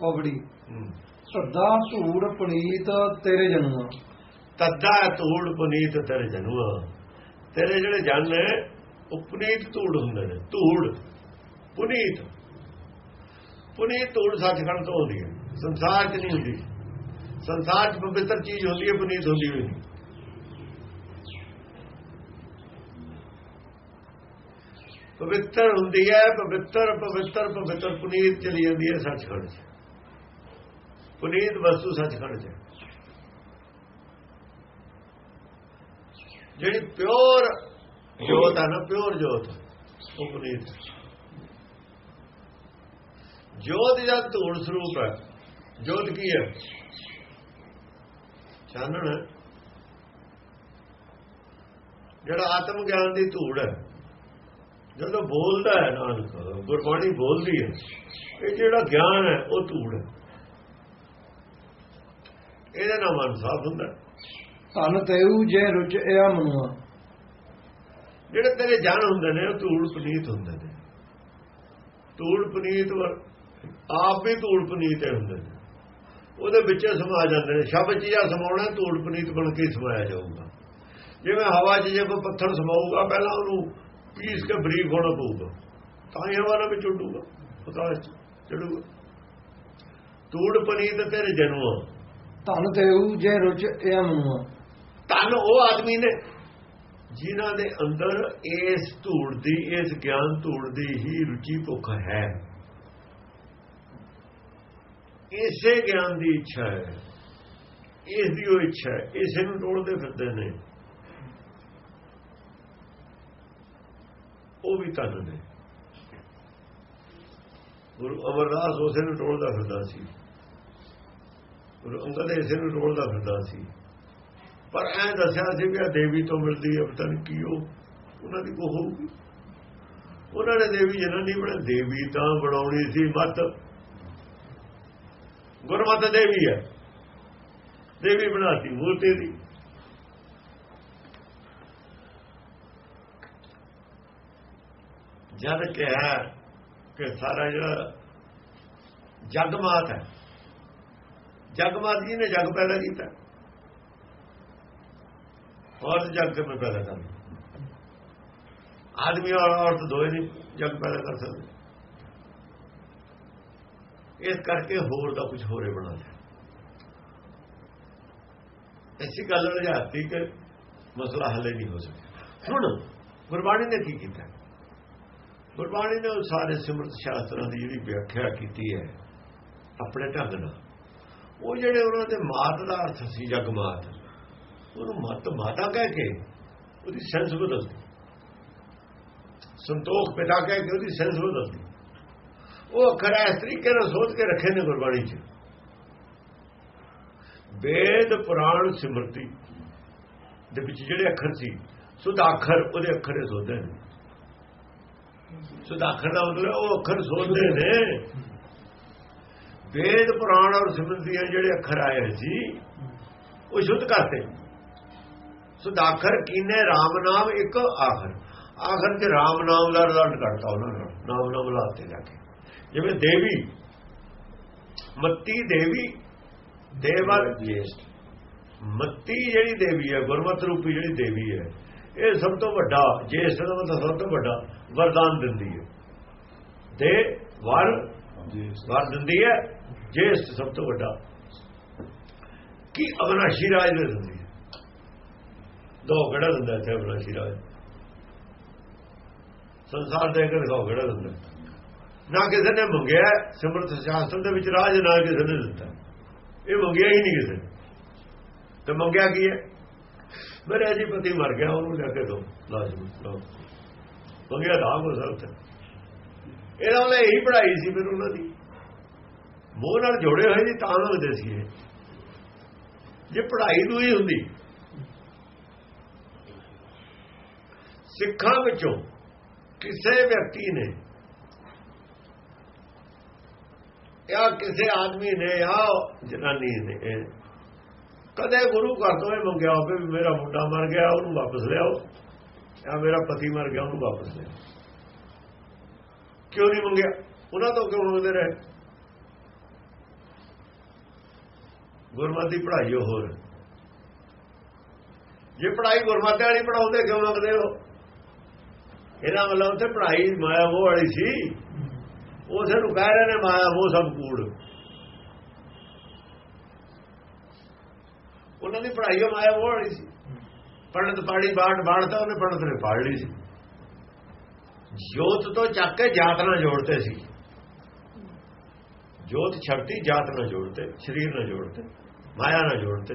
ਪਵੜੀ। ਸੱਦਾ ਧੂੜ ਪਨੀਤ ਤੇਰੇ ਜਨਮ ਤੱਦਾ ਧੂੜ ਪੁਨੀਤ ਤੇਰੇ ਜਨੂਆ। ਤੇਰੇ ਜਿਹੜੇ ਜਨ ਨੇ ਉਹ ਪੁਨੀਤ ਧੂੜ ਹੁੰਦੇ ਨੇ। ਧੂੜ ਪੁਨੀਤ। ਪੁਨੀਤ ਧੂੜ ਸੱਚਖੰਡ ਤੋਂ ਹੁੰਦੀ ਹੈ। ਸੰਸਾਰ 'ਚ ਨਹੀਂ ਹੁੰਦੀ। ਸੰਸਾਰ 'ਚ ਪਵਿੱਤਰ ਚੀਜ਼ ਹੁੰਦੀ ਹੈ ਪੁਨੀਤ ਹੁੰਦੀ ਹੋਈ ਪਵਿੱਤਰ ਹੁੰਦੀ ਹੈ ਪਵਿੱਤਰ ਪਵਿੱਤਰ ਪਵਿੱਤਰ ਪੁਨੀਤ ਚਲੀ ਜਾਂਦੀ ਹੈ ਸੱਚਖੰਡ 'ਚ। ਪੁਨੀਤ ਵਸਤੂ ਸੱਚਖੰਡ 'ਚ ਜਿਹੜੀ ਪਿਓਰ ਜੋਤ ਹੈ ਨਾ, ਪਿਓਰ ਜੋਤ, ਉਹ ਪੁਨੀਤ ਜੋਤ ਦਾ ਧੂੜ ਸਰੂਪ ਹੈ ਜੋਤ ਕੀ ਹੈ ਚਾਨਣ। ਜਿਹੜਾ ਆਤਮ ਗਿਆਨ ਦੀ ਧੂੜ ਹੈ ਜਦੋਂ ਬੋਲਦਾ ਹੈ ਨਾਨਕ, ਗੁਰਬਾਣੀ ਬੋਲਦੀ ਹੈ ਇਹ ਜਿਹੜਾ ਗਿਆਨ ਹੈ, ਉਹ ਧੂੜ ਹੈ ਇਹਦੇ ਨਾਲ ਮਨ ਸਾਫ਼ ਹੁੰਦਾ। ਧਨ ਤੇਊ ਜੇ ਰੁਚਿਆ ਮਨੁਆ ਜਿਹੜੇ ਤੇਰੇ ਜਨ ਹੁੰਦੇ ਨੇ ਉਹ ਧੂੜ ਪਨੀਤ ਹੁੰਦੇ ਨੇ। ਧੂੜ ਪਨੀਤ ਵਰ- ਆਪ ਵੀ ਧੂੜ ਪਨੀਤ ਹੀ ਹੁੰਦੇ ਨੇ। ਉਹਦੇ ਵਿੱਚ ਸਮਾ ਜਾਂਦੇ ਨੇ। ਸ਼ਬਦ ਜਾਂ ਸਮਾਉਣਾ ਧੂੜ ਪਨੀਤ ਬਣ ਕੇ ਸਮਾਇਆ ਜਾਊਗਾ। ਜਿਵੇਂ ਹਵਾ 'ਚ ਜੇ ਕੋਈ ਪੱਥਰ ਸਮਾਊਗਾ ਪਹਿਲਾਂ ਉਹਨੂੰ ਪੀਸ ਕੇ ਬਰੀਕ ਹੋਣਾ ਪਊਗਾ। ਤਾਂ ਹੀ ਹਵਾ ਨਾਲ ਵਿੱਚ ਉੱਡੂਗਾ 'ਚ ਚੜੂਗਾ। ਧੂੜ ਪਨੀਤ ਤੇਰੇ ਜਨਮ ਧਨ ਤੇਊ ਜੇ ਰੁਚਿਆ ਮਨੁਆ ਤਨ ਉਹ ਆਦਮੀ ਨੇ ਜਿਨ੍ਹਾਂ ਦੇ ਅੰਦਰ ਇਸ ਧੂੜ ਦੀ, ਇਸ ਗਿਆਨ ਧੂੜ ਦੀ ਹੀ ਰੁਚੀ ਭੁੱਖ ਹੈ। ਇਸੇ ਗਿਆਨ ਦੀ ਇੱਛਾ ਹੈ। ਇਸ ਦੀ ਉਹ ਇੱਛਾ ਹੈ। ਇਸੇ ਨੂੰ ਟੋਲਦੇ ਫਿਰਦੇ ਨੇ। ਉਹ ਵੀ ਤਨ ਨੇ। ਗੁਰੂ ਅਮਰਦਾਸ ਉਸੇ ਨੂੰ ਟੋਲਦਾ ਫਿਰਦਾ ਸੀ। ਗੁਰੂ ਅੰਗਦ ਇਸੇ ਨੂੰ ਟੋਲਦਾ ਫਿਰਦਾ ਸੀ। ਪਰ ਐ ਦੱਸਿਆ ਸੀ ਵੀ ਆ ਦੇਵੀ ਤੋਂ ਮਿਲਦੀ ਹੈ ਪਤਾ ਨਹੀਂ ਕੀ ਉਹ, ਉਹਨਾਂ ਦੀ ਕੋ ਹੋਊਗੀ। ਉਹਨਾਂ ਨੇ ਦੇਵੀ ਜਨਾਂ ਨਹੀਂ ਬਣਾ ਦੇਵੀ ਤਾਂ ਬਣਾਉਣੀ ਸੀ ਮਤ। ਗੁਰਮਤ ਦੇਵੀ ਹੈ ਦੇਵੀ ਬਣਾਤੀ, ਮੂਰਤੀ ਦੀ। ਜਦ ਕਿਹਾ ਕਿ ਸਾਰਾ ਜਿਹੜਾ ਜਗਮਾਤ ਹੈ ਜਗਮਾਤ ਜੀ ਨੇ, ਜਗ ਪੈਦਾ ਕੀਤਾ। ਔਰਤ ਜਗ ਕਿਵੇਂ ਪੈਦਾ ਕਰ ਆਦਮੀ ਔਰ ਔਰਤ ਦੋਵੇਂ ਨਹੀਂ ਜਗ ਪੈਦਾ ਕਰ ਸਕਦੇ। ਇਸ ਕਰਕੇ ਹੋਰ ਦਾ ਕੁਝ ਹੋਰੇ ਬਣਾ ਲਿਆ। ਐਸੀ ਗੱਲ ਰਜਾਤੀ ਕਿ ਮਸਲਾ ਹੱਲ ਨਹੀਂ ਹੋ ਸਕਿਆ। ਹੁਣ ਗੁਰਬਾਣੀ ਨੇ ਕੀ ਕੀਤਾ? ਗੁਰਬਾਣੀ ਨੇ ਉਹ ਸਾਰੇ ਸਿਮਰਤ ਸ਼ਾਸਤਰਾਂ ਦੀ ਜਿਹੜੀ ਵਿਆਖਿਆ ਕੀਤੀ ਹੈ, ਆਪਣੇ ਢੰਗ ਨਾਲ ਉਹ ਜਿਹੜੇ ਉਹਨਾਂ ਦੇ ਮਾਤ ਦਾ ਅਰਥ ਸੀ ਜਗਮਾਤ ਉਹਨੂੰ ਮਤ, ਮਾਤਾ ਕਹਿ ਕੇ ਉਹਦੀ ਸੈਂਸ ਬਦਲਦੀ। ਸੰਤੋਖ ਪਿਤਾ ਕਹਿ ਕੇ ਉਹਦੀ ਸੈਂਸ ਬਦਲਦੀ। ਉਹ ਅੱਖਰ ਇਸ ਤਰੀਕੇ ਨਾਲ ਸੋਚ ਕੇ ਰੱਖੇ ਨੇ ਗੁਰਬਾਣੀ 'ਚ। ਵੇਦ, ਪੁਰਾਣ, ਸਿਮਰਤੀ ਦੇ ਵਿੱਚ ਜਿਹੜੇ ਅੱਖਰ ਸੀ ਸੁਦਾਖਰ ਉਹਦੇ ਅੱਖਰ ਹੀ ਸੋਧਦੇ ਨੇ। ਸੁਦਾਖਰ ਦਾ ਮਤਲਬ ਉਹ ਅੱਖਰ ਸੋਧਦੇ ਨੇ। ਵੇਦ ਪੁਰਾਣ ਔਰ ਸਿਮਰਤੀ ਜਿਹੜੇ ਅੱਖਰ ਆਏ ਸੀ, ਉਹ ਸ਼ੁੱਧ ਕਰਤੇ। ਸੁਦਾਖਰ ਕੀਨੇ? RAM ਨਾਮ ਇੱਕ ਆਖਰ। ਆਖਰ ਤੇ RAM ਨਾਮ ਦਾ ਰਿਜ਼ਲਟ ਕੱਢਤਾ ਉਹਨਾਂ ਨੇ। ਨਾਮ ਨਾਮ ਲਾਤੇ ਜਾ ਕੇ। ਜਿਵੇਂ ਦੇਵੀ, ਮੱਤੀ ਦੇਵੀ, ਦੇਵਰ ਜੇਸ਼ਟ। ਮੱਤੀ ਜਿਹੜੀ ਦੇਵੀ ਹੈ, ਗੁਰਮਤ ਰੂਪੀ ਜਿਹੜੀ ਦੇਵੀ ਹੈ, ਇਹ ਸਭ ਤੋਂ ਵੱਡਾ, ਜੇਸ਼ਟ ਦਾ ਮਤਲਬ ਸਭ ਤੋਂ ਵੱਡਾ ਵਰਦਾਨ ਦਿੰਦੀ ਹੈ। ਦੇ, ਵਰ ਕਰ ਦਿੰਦੀ ਹੈ ਜੇਸ਼ਟ ਸਭ ਤੋਂ ਵੱਡਾ। ਕੀ ਅਵਨਾਸ਼ੀ ਰਾਜ ਦੇ ਦਿੰਦੀ ਹੈ? ਦੋ ਗੜਾ ਦਿੰਦਾ ਇੱਥੇ ਅਵਨਾਸ਼ੀ ਰਾਜ। ਸੰਸਾਰ ਦੇ ਕੇ ਦਿਖਾਓ ਗੜਾ ਦਿੰਦਾ। ਨਾ ਕਿਸੇ ਨੇ ਮੰਗਿਆ ਸਿਮਰਤ ਸ਼ਾਸਤਰ ਦੇ ਵਿੱਚ ਰਾਜ, ਨਾ ਕਿਸੇ ਨੇ ਦਿੱਤਾ। ਇਹ ਮੰਗਿਆ ਹੀ ਨਹੀਂ ਕਿਸੇ ਨੇ। ਤੇ ਮੰਗਿਆ ਕੀ ਹੈ? ਮੇਰੇ ਜੀ ਪਤੀ ਮਰ ਗਿਆ, ਉਹਨੂੰ ਲੈ ਕੇ ਦੋ, ਲਾਜ਼ਮੀ ਮੰਗਿਆ ਦਾ ਕੋ ਸਰਤ ਇਹਨਾਂ ਨੇ ਇਹੀ ਪੜਾਈ ਸੀ ਫਿਰ ਉਹਨਾਂ ਦੀ। ਮੋਹ ਨਾਲ ਜੋੜੇ ਹੋਏ ਜੀ ਤਾਂ ਲੱਗਦੇ ਸੀ ਇਹ। ਜੇ ਪੜਾਈ ਨੂੰ ਹੀ ਹੁੰਦੀ। ਸਿੱਖਾਂ ਵਿੱਚੋਂ ਕਿਸੇ ਵਿਅਕਤੀ ਨੇ ਜਾਂ ਕਿਸੇ ਆਦਮੀ ਨੇ ਜਾਂ ਜਨਾਨੀ ਨੇ ਕਦੇ ਗੁਰੂ ਘਰ ਤੋਂ ਇਹ ਮੰਗਿਆ ਹੋਵੇ ਵੀ ਮੇਰਾ ਮੁੰਡਾ ਮਰ ਗਿਆ, ਉਹਨੂੰ ਵਾਪਸ ਲਿਆਓ। ਜਾਂ ਮੇਰਾ ਪਤੀ ਮਰ ਗਿਆ, ਉਹਨੂੰ ਵਾਪਸ ਲਿਆਓ। ਕਿਉਂ ਨਹੀਂ ਮੰਗਿਆ? ਉਹਨਾਂ ਤੋਂ ਕਿਉਂ ਮੰਗਦੇ ਰਹੇ? ਗੁਰਮਤਿ ਪੜ੍ਹਾਈ ਉਹ ਹੋਰ। ਜੇ ਪੜ੍ਹਾਈ ਗੁਰਮਤਿ ਵਾਲੀ ਪੜਾਉਂਦੇ ਕਿਉਂ ਮੰਗਦੇ ਹੋ ਇਹਦਾ ਮਤਲਬ ਉੱਥੇ ਪੜ੍ਹਾਈ ਮਾਇਆ ਉਹ ਵਾਲੀ ਸੀ। ਉਸੇ ਨੂੰ ਕਹਿ ਰਹੇ ਨੇ ਮਾਇਆ ਉਹ ਸਭ ਕੂੜ। ਉਹਨਾਂ ਦੀ ਪੜ੍ਹਾਈ ਮਾਇਆ ਉਹ ਵਾਲੀ ਸੀ। ਪੰਡਤ ਪਾੜੀ ਬਾੜ ਬਾੜਤਾ ਉਹਨੇ ਪੰਡਤ ਨੇ ਪਾੜ ਲਈ ਸੀ। ਜੋਤ ਤੋਂ ਚੱਕ ਕੇ ਜਾਤ ਨਾਲ ਜੋੜਦੇ ਸੀ। ਜੋਤ ਛੱਡਤੀ ਜਾਤ ਨਾਲ ਜੋੜਦੇ ਸਰੀਰ ਨਾਲ ਜੋੜਦੇ ਮਾਇਆ ਨਾਲ ਜੋੜਦੇ।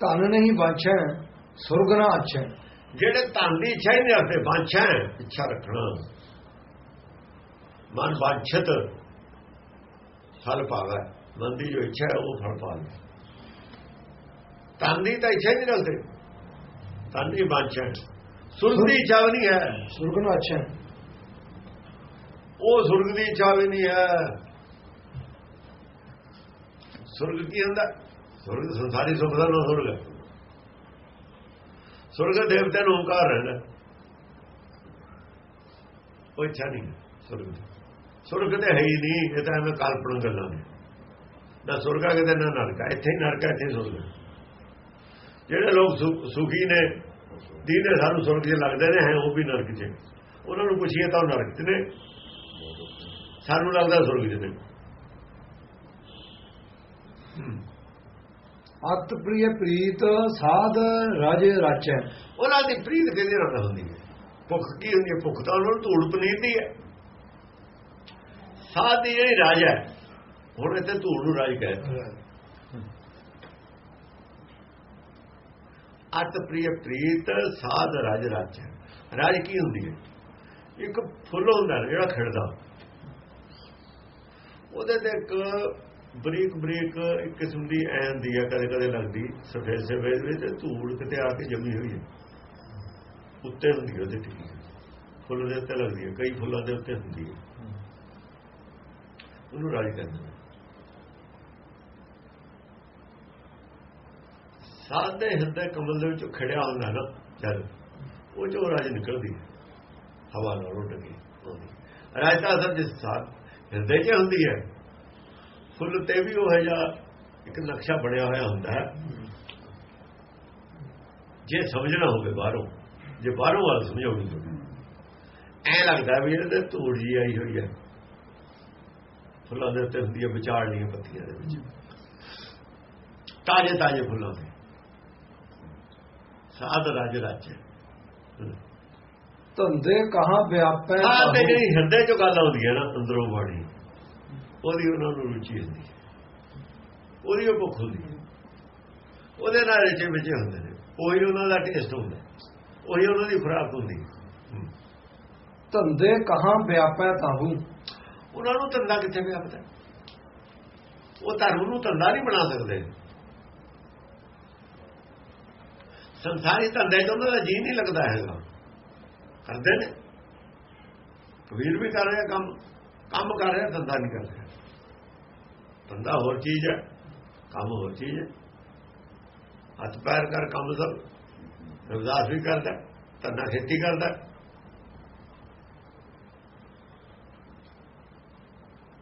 ਧਨ ਨਹੀਂ ਬਾਛੈ ਸੁਰਗ ਨਾ ਅੱਛੈ ਜਿਹੜੇ ਧਨ ਦੀ ਇੱਛਾ ਹੀ ਨਹੀਂ ਰੱਖਦੇ ਬਾਂਛਾ ਹੈ, ਇੱਛਾ ਰੱਖਣਾ। ਮਨ ਵਾਂਛਤ ਫਲ ਪਾਵੇ ਮਨ ਦੀ ਜੋ ਇੱਛਾ ਹੈ ਉਹ ਫਲ ਪਾਵੇ ਧਨ ਦੀ ਤਾਂ ਇੱਛਾ ਹੀ ਨਹੀਂ ਰੱਖਦੇ। ਧਨ ਦੀ ਬਾਂਛਾ ਹੈ। ਸੁਰਗ ਦੀ ਇੱਛਾ ਵੀ ਨਹੀਂ ਹੈ। ਸੁਰਗ ਨਾ ਅੱਛੈ ਉਹ ਸੁਰਗ ਦੀ ਇੱਛਾ ਵੀ ਨਹੀਂ ਹੈ। ਸੁਰਗ ਕੀ ਹੁੰਦਾ? ਸੁਰਗ ਸੰਸਾਰੀ ਸੁਖ ਦਾ ਨਾਮ ਸੁਰਗ ਸੁਰਗ ਦੇਵਤੇ ਨੂੰ ਓੰਕਾਰ ਰਹਿੰਦਾ ਕੋਈ ਇੱਛਾ ਨਹੀਂ ਸੁਰਗ ਸੁਰਗ ਤੇ ਹੈ ਹੀ ਨਹੀਂ ਇਹ ਤਾਂ ਐਵੇਂ ਕਲਪਨਾ ਗੱਲਾਂ ਨੇ। ਨਾ ਸੁਰਗਾ ਕਿਤੇ ਨਾ ਨਰਕ ਇੱਥੇ ਹੀ ਨਰਕ ਹੈ ਇੱਥੇ ਸੁਰਗ ਜਿਹੜੇ ਲੋਕ ਸੁਖੀ ਨੇ ਦੀਨੇ ਸਾਨੂੰ ਸੁਰਗ 'ਚ ਲੱਗਦੇ ਨੇ ਹੈ ਉਹ ਵੀ ਨਰਕ 'ਚ। ਉਹਨਾਂ ਨੂੰ ਪੁੱਛੀਏ ਤਾਂ ਨਰਕ 'ਚ ਨੇ। ਸਾਨੂੰ ਲੱਗਦਾ ਸੁਰਗ 'ਚ ਨੇ। ਅਤ ਪ੍ਰਿਯ ਪ੍ਰੀਤ ਸਾਧ ਰਾਜੇ ਰਾਚੈ। ਉਹਨਾਂ ਦੀ ਪ੍ਰੀਤ ਕਿਹਦੇ ਨਾਲ ਹੁੰਦੀ ਹੈ? ਭੁੱਖ ਕੀ ਹੁੰਦੀ ਹੈ? ਭੁੱਖ ਤਾਂ ਉਹਨਾਂ ਨੂੰ ਧੂੜ ਪਨੀਰ ਦੀ ਹੈ। ਸਾਧ ਦੀ ਜਿਹੜੀ ਰਾਜਾ ਹੈ ਹੁਣ ਇੱਥੇ ਧੂੜ ਨੂੰ ਰਾਜ ਕਹਿੰਦੇ ਅਤ ਪ੍ਰਿਯ ਪ੍ਰੀਤ ਸਾਧ ਰਾਜ ਰਾਜਾ ਰਾਜ ਕੀ ਹੁੰਦੀ ਹੈ? ਇੱਕ ਫੁੱਲ ਹੁੰਦਾ ਜਿਹੜਾ ਖਿੜਦਾ। ਉਹਦੇ ਤੇ ਇੱਕ ਬਰੀਕ ਬਰੀਕ ਇੱਕ ਕਿਸਮ ਦੀ ਐ ਹੁੰਦੀ ਹੈ ਕਦੇ ਕਦੇ ਲੱਗਦੀ, ਸਫੇਦ ਸਫੇਦ ਵਿੱਚ ਧੂੜ ਕਿਤੇ ਆ ਕੇ ਜੰਮੀ ਹੋਈ ਹੈ। ਉੱਤੇ ਹੁੰਦੀ ਹੈ, ਉਹਦੇ ਟਿੱਕੀ ਫੁੱਲ ਦੇ ਉੱਤੇ ਲੱਗਦੀ ਹੈ, ਕਈ ਫੁੱਲਾਂ ਦੇ ਉੱਤੇ ਹੁੰਦੀ ਹੈ। ਉਹਨੂੰ ਰਾਜ ਕਹਿੰਦੇ ਨੇ ਸਾਦੇ ਹਿਰਦੇ ਕਮਲ ਦੇ ਵਿੱਚੋਂ ਖੜਿਆ ਹੁੰਦਾ ਨਾ ਜਦ ਉਹ ਜੋ ਰਾਜ ਨਿਕਲਦੀ ਹੈ। ਹਵਾ ਨਾਲ ਉੱਡ ਕੇ ਆਉਂਦੀ ਰਾਜ ਤਾਂ ਅਸਲ ਜਿਸ ਸਾਥ ਹਿਰਦੇ 'ਚ ਹੁੰਦੀ ਹੈ, ਫੁੱਲ ਤੇ ਵੀ ਉਹ ਹੈ ਜਾਂ ਇੱਕ ਨਕਸ਼ਾ ਬਣਿਆ ਹੋਇਆ ਹੁੰਦਾ ਹੈ। ਜੇ ਸਮਝਣਾ ਹੋਵੇ ਬਾਹਰੋਂ, ਜੇ ਬਾਹਰੋਂ ਵਾਲ ਸਮਝਾਉਣੀ ਹੋਵੇ ਐ ਲੱਗਦਾ ਵੀ ਇਹਦੇ ਤੇ ਧੂੜ ਜੀ ਆਈ ਹੋਈ ਹੈ। ਫੁੱਲਾਂ ਦੇ ਉੱਤੇ ਹੁੰਦੀ ਹੈ ਵਿਚਾਰ ਨਹੀਂ ਪੱਤੀਆਂ ਦੇ ਵਿੱਚ। ਤਾਜੇ ਤਾਜੇ ਫੁੱਲਾਂ ਦੇ। ਸਾਧ ਰਾਜ ਰਾਜੇ। ਧੰਦੇ ਕਹਾਂ ਵਿਆਪੈ ਦੇ ਕਾਹੂ। ਜਿਹੜੀ ਹਿਰਦੇ ਚੋਂ ਗੱਲ ਆਉਂਦੀ ਹੈ ਨਾ ਅੰਦਰੋਂ ਬਾਣੀ ਉਹਦੀ ਉਹਨਾਂ ਨੂੰ ਰੁਚੀ ਹੁੰਦੀ ਹੈ। ਉਹਦੀ ਉਹ ਭੁੱਖ ਹੁੰਦੀ ਹੈ। ਉਹਦੇ ਨਾਲ ਰਚੇ ਵਿੱਚ ਹੁੰਦੇ ਨੇ। ਉਹੀ ਉਹਨਾਂ ਦਾ ਟੇਸਟ ਹੁੰਦਾ ਉਹੀ ਉਹਨਾਂ ਦੀ ਖੁਰਾਕ ਹੁੰਦੀ ਹੈ। ਧੰਦੇ ਕਹਾਂ ਵਿਆਪੈ ਤਾਹੂ ਉਹਨਾਂ ਨੂੰ ਧੰਦਾ ਕਿੱਥੇ ਵਿਆਪਦਾ? ਉਹ ਧਰਮ ਨੂੰ ਧੰਦਾ ਨਹੀਂ ਬਣਾ ਸਕਦੇ। ਸੰਸਾਰੀ ਧੰਦੇ 'ਚ ਉਹਨਾਂ ਦਾ ਜੀ ਨਹੀਂ ਲੱਗਦਾ ਹੈਗਾ। ਕਰਦੇ ਨੇ। ਕਬੀਰ ਵੀ ਕਰ ਰਿਹਾ, ਕੰਮ ਕੰਮ ਕਰ ਰਿਹਾ, ਧੰਦਾ ਨਹੀਂ ਕਰ ਰਿਹਾ। ਧੰਦਾ ਹੋਰ ਚੀਜ਼ ਹੈ, ਕੰਮ ਹੋਰ ਚੀਜ਼ ਹੈ। ਹੱਥ ਪੈਰ ਕਰ ਕੰਮ ਸਭ। ਰਵਿਦਾਸ ਵੀ ਕਰਦਾ ਧੰਦਾ ਖੇਤੀ ਕਰਦਾ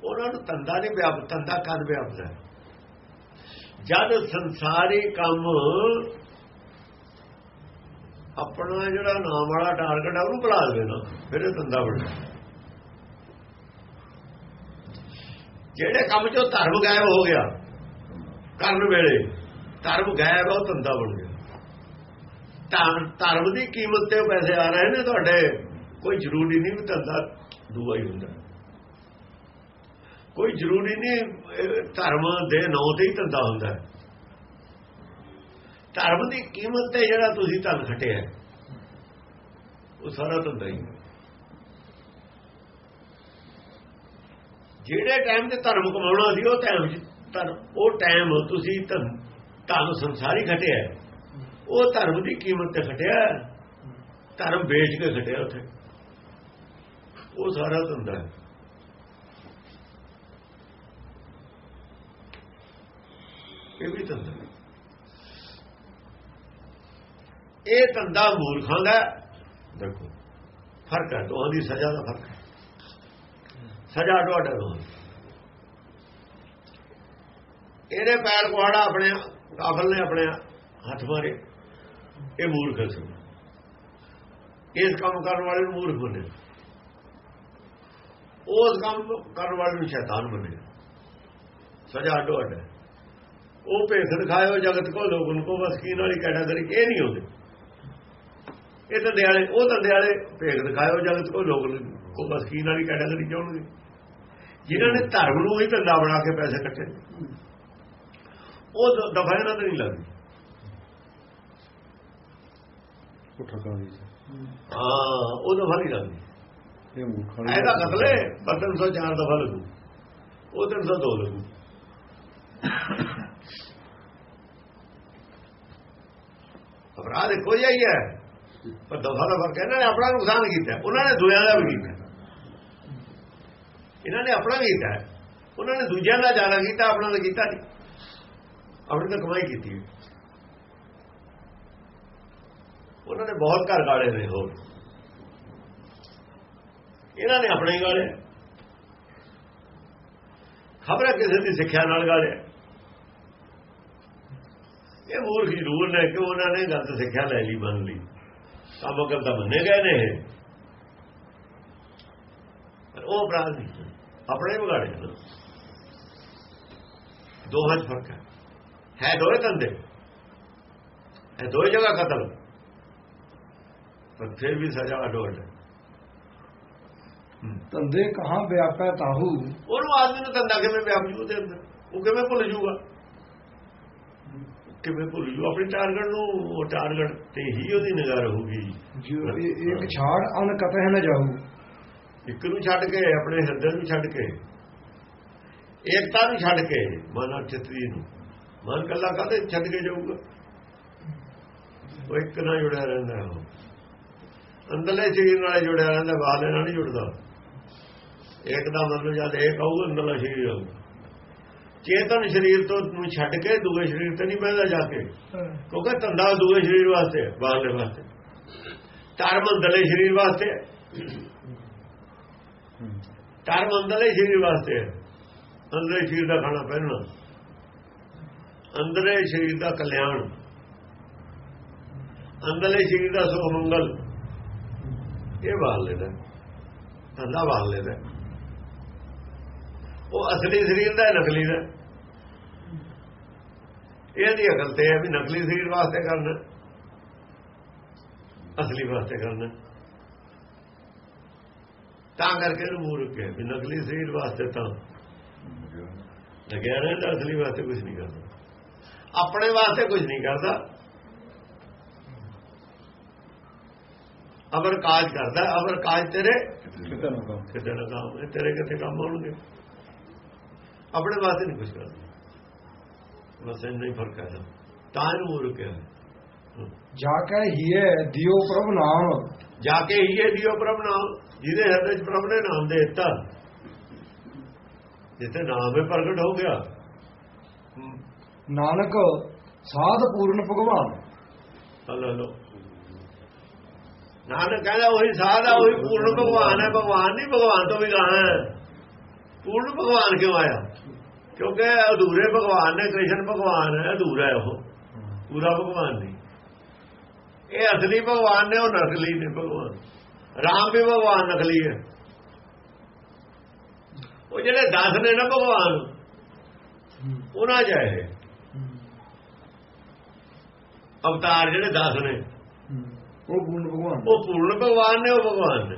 ਉਹਨਾਂ ਨੂੰ ਧੰਦਾ ਨਹੀਂ ਵਿਆਪ ਧੰਦਾ ਕਦ ਵਿਆਪਦਾ ਜਦ ਸੰਸਾਰੀ ਕੰਮ ਆਪਣਾ ਜਿਹੜਾ ਨਾਮ ਵਾਲਾ ਟਾਰਗੇਟ ਆ ਉਹਨੂੰ ਭੁਲਾ ਦੇਣਾ ਫਿਰ ਇਹ ਧੰਦਾ ਬਣਦਾ ਜਿਹੜੇ ਕੰਮ ਚੋਂ ਧਰਮ ਗਾਇਬ ਹੋ ਗਿਆ ਕਰਨ ਵੇਲੇ ਧਰਮ ਗਾਇਬ ਆ, ਉਹ ਧੰਦਾ ਬਣ ਗਿਆ। ਧਰਮ ਧਰਮ ਦੀ ਕੀਮਤ ਤੇ ਪੈਸੇ ਆ ਰਹੇ ਨੇ ਤੁਹਾਡੇ ਕੋਈ ਜ਼ਰੂਰੀ ਨਹੀਂ ਵੀ ਧੰਦਾ ਦੂਆ ਹੀ ਹੁੰਦਾ। ਕੋਈ ਜ਼ਰੂਰੀ ਨਹੀਂ ਧਰਮ ਦੇ ਨਾਂ ਤੇ ਹੀ ਧੰਦਾ ਹੁੰਦਾ। ਹੈ। ਧਰਮ ਦੀ ਕੀਮਤ ਤੇ ਜਿਹੜਾ ਤੁਸੀਂ ਧਨ ਖਟਿਆ ਉਹ ਸਾਰਾ ਧੰਦਾ ਹੀ ਜਿਹੜੇ ਟਾਈਮ ਤੇ ਧਰਮ ਕਮਾਉਣਾ ਸੀ, ਉਹ ਟਾਈਮ 'ਚ ਧਰਮ ਉਹ ਟਾਈਮ ਤੁਸੀਂ ਧਨ ਧਨ ਸੰਸਾਰੀ ਖਟਿਆ ਉਹ ਧਰਮ ਦੀ ਕੀਮਤ ਤੇ ਖਟਿਆ ਧਰਮ ਵੇਚ ਕੇ ਖਟਿਆ ਉੱਥੇ। ਉਹ ਸਾਰਾ ਧੰਦਾ ਹੈ। ਇਹ ਵੀ ਧੰਦਾ ਹੈ। ਇਹ ਧੰਦਾ ਮੂਰਖਾਂ ਦਾ ਹੈ। ਦੇਖੋ। ਫ਼ਰਕ ਹੈ ਦੋਹਾਂ ਦੀ ਸਜ਼ਾ ਦਾ ਫ਼ਰਕ ਹੈ। ਸਜ਼ਾ ਡੋੜਾ ਦੋਹਾਂ ਦੀ। ਇਹਨੇ ਪੈਰ ਕੁਹਾੜਾ ਆਪਣੇ ਕਾਫਲ ਨੇ ਆਪਣੇ ਹੱਥ ਮਾਰੇ। ਇਹ ਮੂਰਖ ਸੀ ਇਸ ਕੰਮ ਕਰਨ ਵਾਲੇ ਨੂੰ ਮੂਰਖ ਬਣੇ ਉਸ ਕੰਮ ਕਰਨ ਵਾਲੇ ਨੂੰ ਸ਼ੈਤਾਨ ਬਣੇ ਸਜ਼ਾ ਹੈ। ਉਹ ਭੇਖ ਦਿਖਾਇਓ ਜਗਤ ਕੋ ਲੋਗਨ ਕੋ ਬਸ ਕੀਨ ਵਾਲੀ ਕੈਟਾਗਰੀ ਇਹ ਨਹੀਂ ਹੁੰਦੇ ਇਹ ਤਾਂ ਦਿਆਲੇ ਉਹ ਤਾਂ ਦਿਆਲੇ ਭੇਖ ਦਿਖਾਇਓ ਜਗਤ ਕੋ ਲੋਗਨ ਕੋ ਬਸ ਕੀਨ ਵਾਲੀ ਕੈਟਾਗਰੀ ਚਾਹੁੰਦੇ ਜਿਨ੍ਹਾਂ ਨੇ ਧਰਮ ਨੂੰ ਹੀ ਧੰਦਾ ਬਣਾ ਕੇ ਪੈਸੇ ਇਕੱਠੇ ਉਹ ਦਫਾ ਇਹਨਾਂ ਤੇ ਨਹੀਂ ਲੱਗਦੀ। ਪੁੱਠਾ ਕਾਲੀ ਹਾਂ ਉਹ ਦਫਾ ਨਹੀਂ ਲੱਗਦੀ। ਇਹ ਮੂਰਖਾਂ ਇਹਦਾ ਕਤਲੇ 304 ਦਫਾ ਲੱਗੂ। ਉਹ 302 ਲੱਗੂ। ਅਪਰਾਧ ਜਿਹਾ ਹੀ ਹੈ। ਪਰ ਦਫਾ ਦਾ ਫ਼ਰਕ ਇਹਨਾਂ ਨੇ ਆਪਣਾ ਨੁਕਸਾਨ ਕੀਤਾ, ਉਹਨਾਂ ਨੇ ਦੂਜਿਆਂ ਦਾ ਵੀ ਕੀਤਾ। ਇਹਨਾਂ ਨੇ ਆਪਣਾ ਕੀਤਾ ਉਹਨਾਂ ਨੇ ਦੂਜਿਆਂ ਦਾ ਜਾਣਾ ਕੀਤਾ, ਆਪਣਾ ਤਾਂ ਕੀਤਾ ਨਹੀਂ। ਆਪਣੀ ਤਾਂ ਕਮਾਈ ਕੀਤੀ ਉਹਨਾਂ ਨੇ ਬਹੁਤ ਘਰ ਗਾਲੇ ਨੇ, ਹੋਰ। ਇਹਨਾਂ ਨੇ ਆਪਣੇ ਹੀ ਗਾਲੇ ਖਬਰ ਕਿਸੇ ਦੀ ਸਿੱਖਿਆ ਨਾਲ ਗਾਲੇ ਇਹ ਮੂਰਖ ਜ਼ਰੂਰ ਨੇ ਕਿ ਉਹਨਾਂ ਨੇ ਗਲਤ ਸਿੱਖਿਆ ਲੈ ਲਈ, ਮੰਨ ਲਈ। ਕੰਮ ਕਰਦਾ ਮੰਨੇ ਗਏ ਨੇ। ਪਰ ਉਹ ਅਪਰਾਧ ਨਹੀਂ ਆਪਣੇ ਵਿਗਾੜੇ ਨਾ। ਦੋਹਾਂ 'ਚ ਫ਼ਰਕ ਹੈ। ਹੈ ਦੋਏ ਧੰਦੇ। ਹੈ ਦੋਏ ਜਗ੍ਹਾ ਕਤਲ ਪਰ ਫਿਰ ਵੀ ਸਜ਼ਾ ਅੱਡੋ ਅੱਡ ਹੈ। ਧੰਦੇ ਕਹਾਂ ਵਿਆਪੈ ਤਾਹੂ? ਉਹਨੂੰ ਆਦਮੀ ਨੂੰ ਧੰਦਾ ਕਿਵੇਂ ਵਿਆਪ ਜੂ ਦੇ ਅੰਦਰ? ਉਹ ਕਿਵੇਂ ਭੁੱਲ ਜੂਗਾ? ਕਿਵੇਂ ਭੁੱਲ ਜੂ। ਆਪਣੀ ਟਾਰਗੇਟ ਨੂੰ ਉਹ ਟਾਰਗੇਟ ਤੇ ਹੀ ਉਹਦੀ ਨਿਗਾਹ ਰਹੂਗੀ ਇੱਕ ਛਾੜ ਅਨ ਕਤਹਿ ਨ ਜਾਹੂ ਇੱਕ ਨੂੰ ਛੱਡ ਕੇ ਆਪਣੇ ਹਿਰਦੇ ਨੂੰ ਛੱਡ ਕੇ ਏਕਤਾ ਨੂੰ ਛੱਡ ਕੇ ਮਨ ਔਰ ਚਿਤਰੀ ਨੂੰ। ਮਨ ਕੱਲਾ ਕਾਹਦੇ ਛੱਡ ਕੇ ਜਾਊਗਾ? ਉਹ ਇੱਕ ਨਾਲ ਜੁੜਿਆ ਰਹਿੰਦਾ ਹੈ ਉਹ। ਅੰਦਰਲੇ ਸਰੀਰ ਨਾਲ ਜੁੜਿਆ ਰਹਿੰਦਾ ਬਾਹਰਲੇ ਨਾਲ ਨਹੀਂ ਜੁੜਦਾ। ਇੱਕ ਦਾ ਮਤਲਬ ਜਦ ਇੱਕ ਆਊਗਾ ਅੰਦਰਲਾ ਸਰੀਰ ਆਊਗਾ। ਚੇਤਨ ਸਰੀਰ ਤੋਂ ਨੂੰ ਛੱਡ ਕੇ ਦੂਏ ਸਰੀਰ ਤੇ ਨਹੀਂ ਬਹਿਦਾ ਜਾ ਕੇ ਕਿਉਂਕਿ ਧੰਦਾ ਦੂਏ ਸਰੀਰ ਵਾਸਤੇ ਹੈ, ਬਾਹਰਲੇ ਵਾਸਤੇ। ਧਰਮ ਅੰਦਰਲੇ ਸਰੀਰ ਵਾਸਤੇ। ਧਰਮ ਅੰਦਰਲੇ ਸਰੀਰ ਵਾਸਤੇ। ਅੰਦਰਲੇ ਸਰੀਰ ਦਾ ਖਾਣਾ ਪਹਿਨਣਾ। ਅੰਦਰਲੇ ਸਰੀਰ ਦਾ ਕਲਿਆਣ। ਅੰਦਰਲੇ ਸਰੀਰ ਦਾ ਸੁਖ ਮੰਗਲ। ਇਹ ਬਾਹਰ ਲੈਦਾ ਧੰਦਾ ਬਾਹਰ ਲੈਦਾ ਉਹ ਅਸਲੀ ਸਰੀਰ ਦਾ ਹੈ, ਨਕਲੀ ਦਾ। ਇਹਦੀ ਅਕਲ ਤੇ ਹੈ ਵੀ ਨਕਲੀ ਸਰੀਰ ਵਾਸਤੇ ਕਰਨਾ। ਅਸਲੀ ਵਾਸਤੇ ਕਰਨਾ। ਤਾਂ ਕਰਕੇ ਇਹਨੂੰ ਮੂਰਖ ਹੈ ਵੀ ਨਕਲੀ ਸਰੀਰ ਵਾਸਤੇ ਤਾਂ ਲੱਗਿਆ ਰਹਿੰਦਾ ਅਸਲੀ ਵਾਸਤੇ ਕੁਝ ਨਹੀਂ ਕਰਦਾ। ਆਪਣੇ ਵਾਸਤੇ ਕੁਝ ਨਹੀਂ ਕਰਦਾ। ਅਮਰ ਕਾਜ ਕਰਦਾ ਅਮਰ ਕਾਜ ਤੇਰੇ ਕਿਤੇ ਨਾ ਕੰਮ। ਤੇਰੇ ਕਿਤੇ ਕੰਮ ਆਉਣਗੇ? ਆਪਣੇ ਵਾਸਤੇ ਨਹੀਂ ਕੁਝ ਕਰਦਾ। ਬਸ ਇੰਨਾ ਹੀ ਫ਼ਰਕ ਹੈ। ਤਾਂ ਇਹਨੂੰ ਹੈ। ਜਾ ਕੇ ਹੀਏ ਦਿਓ ਪ੍ਰਭ ਨਾਮ। ਜਾ ਕੇ ਹੀ ਇਹ ਦਿਓ ਪ੍ਰਭ ਨਾਮ। ਜਿਹਦੇ ਹਿਰਦੇ ਚ ਪ੍ਰਭ ਨੇ ਨਾਮ ਦੇ ਦਿੱਤਾ। ਜਿੱਥੇ ਨਾਮ ਹੈ ਪ੍ਰਗਟ ਹੋ ਗਿਆ। ਨਾਨਕ ਸਾਧ ਪੂਰਨ ਭਗਵਾਨ। ਹਲੋ ਹਲੋ ਨਾਨਕ ਕਹਿੰਦਾ ਉਹੀ ਸਾਧ ਆ ਉਹੀ ਪੂਰਨ ਭਗਵਾਨ ਹੈ। ਭਗਵਾਨ ਨਹੀਂ ਭਗਵਾਨ ਤੋਂ ਵੀ ਗਾਹਾਂ ਹੈ। ਪੂਰਨ ਭਗਵਾਨ ਕਿਉਂ ਆਇਆ? ਕਿਉਂਕਿ ਅਧੂਰੇ ਭਗਵਾਨ ਨੇ ਕ੍ਰਿਸ਼ਨ ਭਗਵਾਨ ਹੈ ਅਧੂਰਾ ਹੈ ਉਹ। ਪੂਰਾ ਭਗਵਾਨ ਨਹੀਂ। ਇਹ ਅਸਲੀ ਭਗਵਾਨ ਨੇ ਉਹ ਨਕਲੀ ਨੇ ਭਗਵਾਨ। ਰਾਮ ਵੀ ਭਗਵਾਨ ਨਕਲੀ ਹੈ। ਉਹ ਜਿਹੜੇ 10 ਨੇ ਨਾ ਭਗਵਾਨ ਉਹਨਾਂ ਜਾਏ ਅਵਤਾਰ ਜਿਹੜੇ 10 ਨੇ ਉਹ ਪੂਰਨ ਭਗਵਾਨ ਉਹ ਪੂਰਨ ਭਗਵਾਨ ਨੇ ਉਹ ਭਗਵਾਨ ਨੇ।